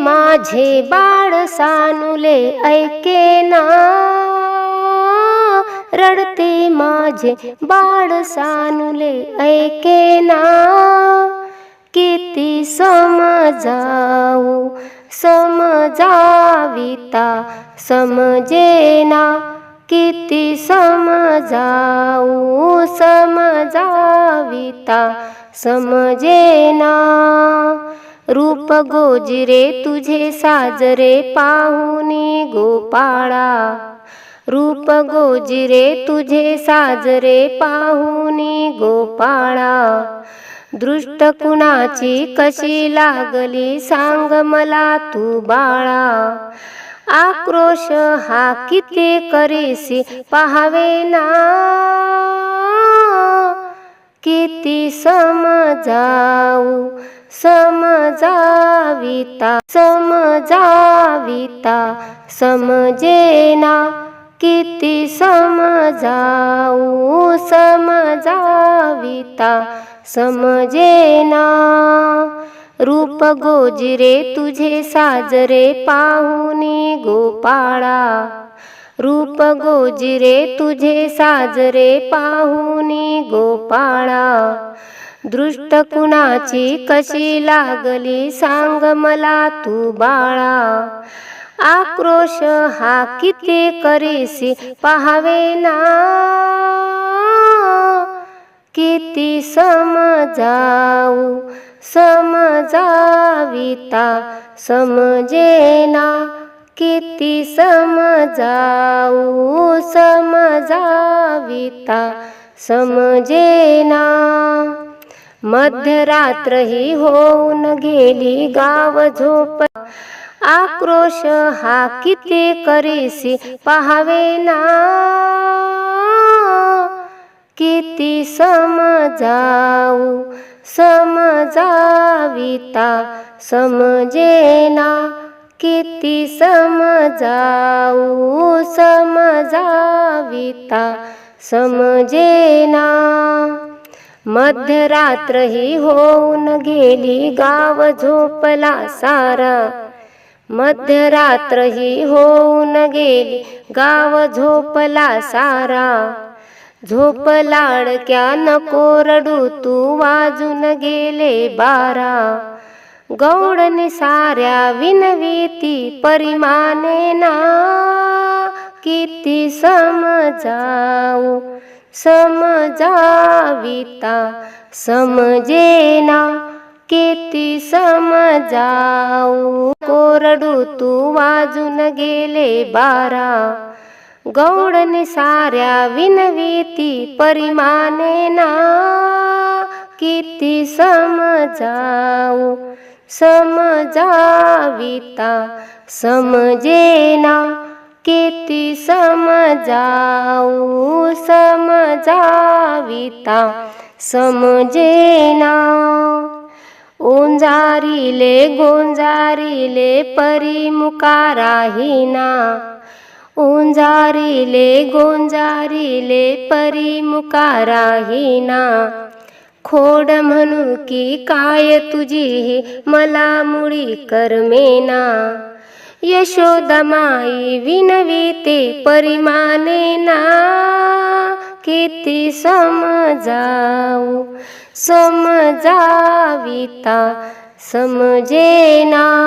माझे बाळ सानुले ऐके ना. रडते माझे बाळ सानुले ऐके ना. किती समजाऊ समजाविता समजेना किती समजावू समजाविता समजेना रूप गोजिरे तुझे साजरे पाहुनी गोपाळा. रूप गोजिरे तुझे साजरे पाहुनी गोपाळा. दृष्ट कुणाची कशी लागली सांग मला तू बाळा. आक्रोश हा किती करीसी पहावे ना. ती समजाऊ समजाविता समजाविता समजेना किती समजावू समजाविता समजेना. रूप गोजिरे तुझे साजरे पाहुनी गोपाळा रूप गोजिरे तुझे साजरे पाहुनी गोपाळा. दृष्ट कुणाची कशी लागली सांग मला तू बाळा. आक्रोश हा किती करीसी पहावे ना. किती समजाऊ समजाविता समजेना. किती समजाऊ समजाविता समजेना. मध्यरात्र ही होऊन गेली गाव झोप. आक्रोश हा किती करीसी पहावे ना किती समजाऊ समजाविता समजेना. किती समजाऊ समजाविता समजेना. मध्यरात्र ही होऊन गेली गाव झोपला सारा. मध्यरात्र ही होऊन गेली गाव झोपला सारा. झोप लाडक्या नको रडू तू वाजून गेले बारा. गौडने साऱ्या विनवीती परिमाने ना. किती समजाऊ समजाविता समजेना किती समजाऊ कोरडू तू वाजून गेले बारा. गौडने साऱ्या विनवीती परिमाने ना. किती समजाऊ समजाविता. समजेना किती समजाऊ समजाविता. समजेना. ओंजारिले गोंजारिले परिमुकाराहिना. ओंजारिले गोंजारिले परिमुका राहीना खोड म्हणू की काय तुझी? मला मुळी करमेना यशोदमाई विनविते परिमाने ना. किती समजावू समजाविता समजेना.